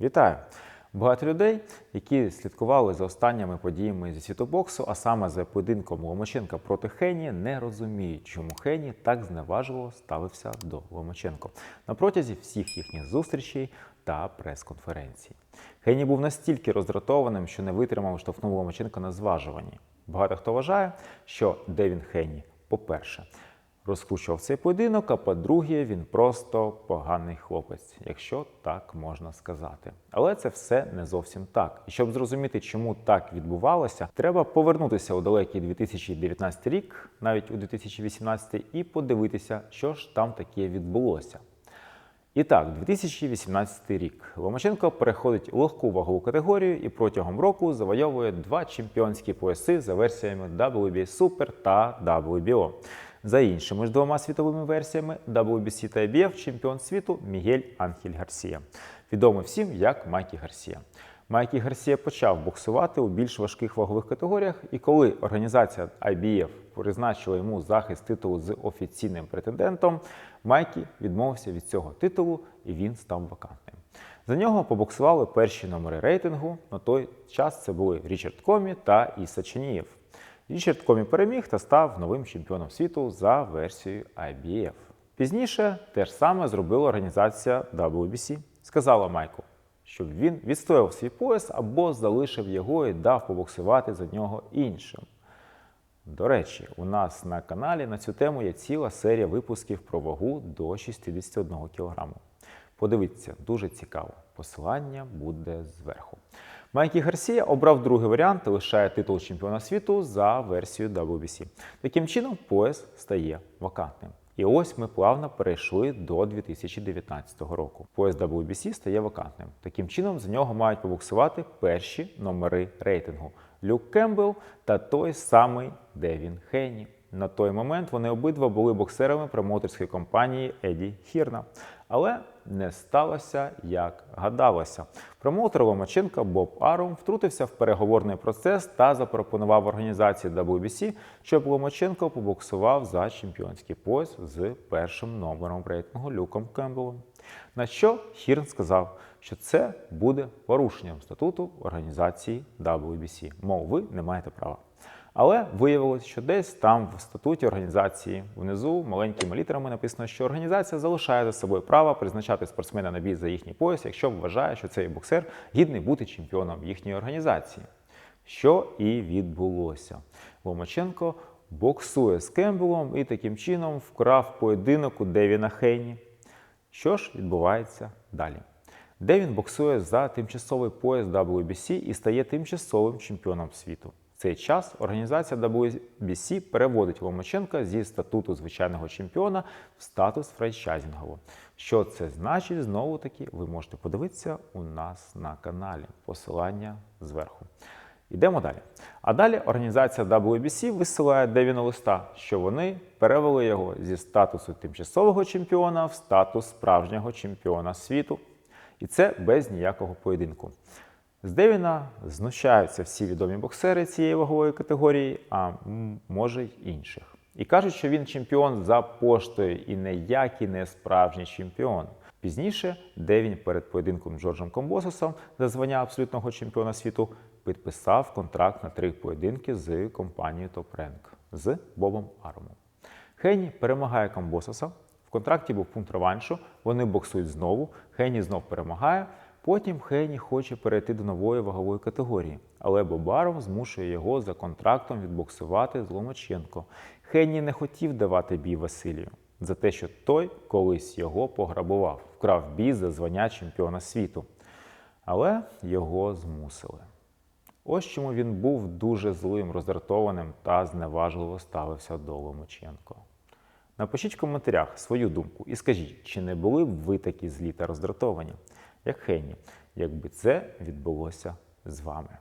Вітаю! Багато людей, які слідкували за останніми подіями зі світобоксу, а саме за поєдинком Ломаченка проти Хені, не розуміють, чому Хені так зневажливо ставився до Ломаченко на протязі всіх їхніх зустрічей та прес-конференцій. Хені був настільки роздратованим, що не витримав штовхнув Ломаченка на зважуванні. Багато хто вважає, що Девін Хені, по-перше, розкручував цей поєдинок, а по-друге, він просто поганий хлопець, якщо так можна сказати. Але це все не зовсім так. І щоб зрозуміти, чому так відбувалося, треба повернутися у далекий 2019 рік, навіть у 2018, і подивитися, що ж там таке відбулося. І так, 2018 рік Ломаченко переходить легку вагову категорію і протягом року завойовує два чемпіонські пояси за версіями WBA Super та WBO. За іншими ж двома світовими версіями WBC та IBF чемпіон світу Мігель Анхель Гарсія, відомий всім як Майкі Гарсія. Майкі Гарсія почав боксувати у більш важких вагових категоріях, і коли організація IBF призначила йому захист титулу з офіційним претендентом, Майкі відмовився від цього титулу і він став вакантним. За нього побоксували перші номери рейтингу. На той час це були Річард Комі та Іса Ченієв. Річард Комі переміг та став новим чемпіоном світу за версією IBF. Пізніше те ж саме зробила організація WBC. Сказала Майку, щоб він відстояв свій пояс або залишив його і дав побоксувати за нього іншим. До речі, у нас на каналі на цю тему є ціла серія випусків про вагу до 61 кг. Подивіться, дуже цікаво. Посилання буде зверху. Майкі Гарсія обрав другий варіант і лишає титул чемпіона світу за версією WBC. Таким чином, пояс стає вакантним. І ось ми плавно перейшли до 2019 року. Пояс WBC стає вакантним. Таким чином, за нього мають побуксувати перші номери рейтингу Люк Кембл та той самий Девін Хейні. На той момент вони обидва були боксерами промоутерської компанії Еді Хірна. Але не сталося, як гадалося. Промоутер Ломаченка Боб Арум втрутився в переговорний процес та запропонував організації WBC, щоб Ломаченко побоксував за чемпіонський пояс з першим номером рейтингу Люком Кембелом. На що Хірн сказав, що це буде порушенням статуту організації WBC. Мов, ви не маєте права. Але виявилось, що десь там в статуті організації внизу маленькими літерами написано, що організація залишає за собою право призначати спортсмена на бій за їхній пояс, якщо вважає, що цей боксер гідний бути чемпіоном їхньої організації. Що і відбулося. Ломаченко боксує з Кембелом і таким чином вкрав поєдинок у Девіна Хейні. Що ж відбувається далі? Девін боксує за тимчасовий пояс WBC і стає тимчасовим чемпіоном світу. Цей час організація WBC переводить Ломаченка зі статуту звичайного чемпіона в статус франчайзингового. Що це значить, знову таки, ви можете подивитися у нас на каналі. Посилання зверху. Йдемо далі. А далі організація WBC висилає Девіна листа, що вони перевели його зі статусу тимчасового чемпіона в статус справжнього чемпіона світу. І це без ніякого поєдинку. З Девіна знущаються всі відомі боксери цієї вагової категорії, а може й інших. І кажуть, що він чемпіон за поштою і ніякий не справжній чемпіон. Пізніше Девін перед поєдинком Джорджем Комбососом за звання абсолютного чемпіона світу підписав контракт на три поєдинки з компанією Top Rank з Бобом Арумом. Хейні перемагає Камбососа. В контракті був пункт реваншу. Вони боксують знову. Хейні знов перемагає. Потім Хейні хоче перейти до нової вагової категорії, але Бобаров змушує його за контрактом відбоксувати з Ломаченко. Хейні не хотів давати бій Василію за те, що той колись його пограбував, вкрав бій за звання чемпіона світу. Але його змусили. Ось чому він був дуже злим, роздратованим та зневажливо ставився до Ломаченко. Напишіть в коментарях свою думку і скажіть, чи не були б ви такі злі та роздратовані, як Хені, якби це відбулося з вами.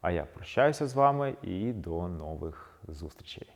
А я прощаюся з вами і до нових зустрічей.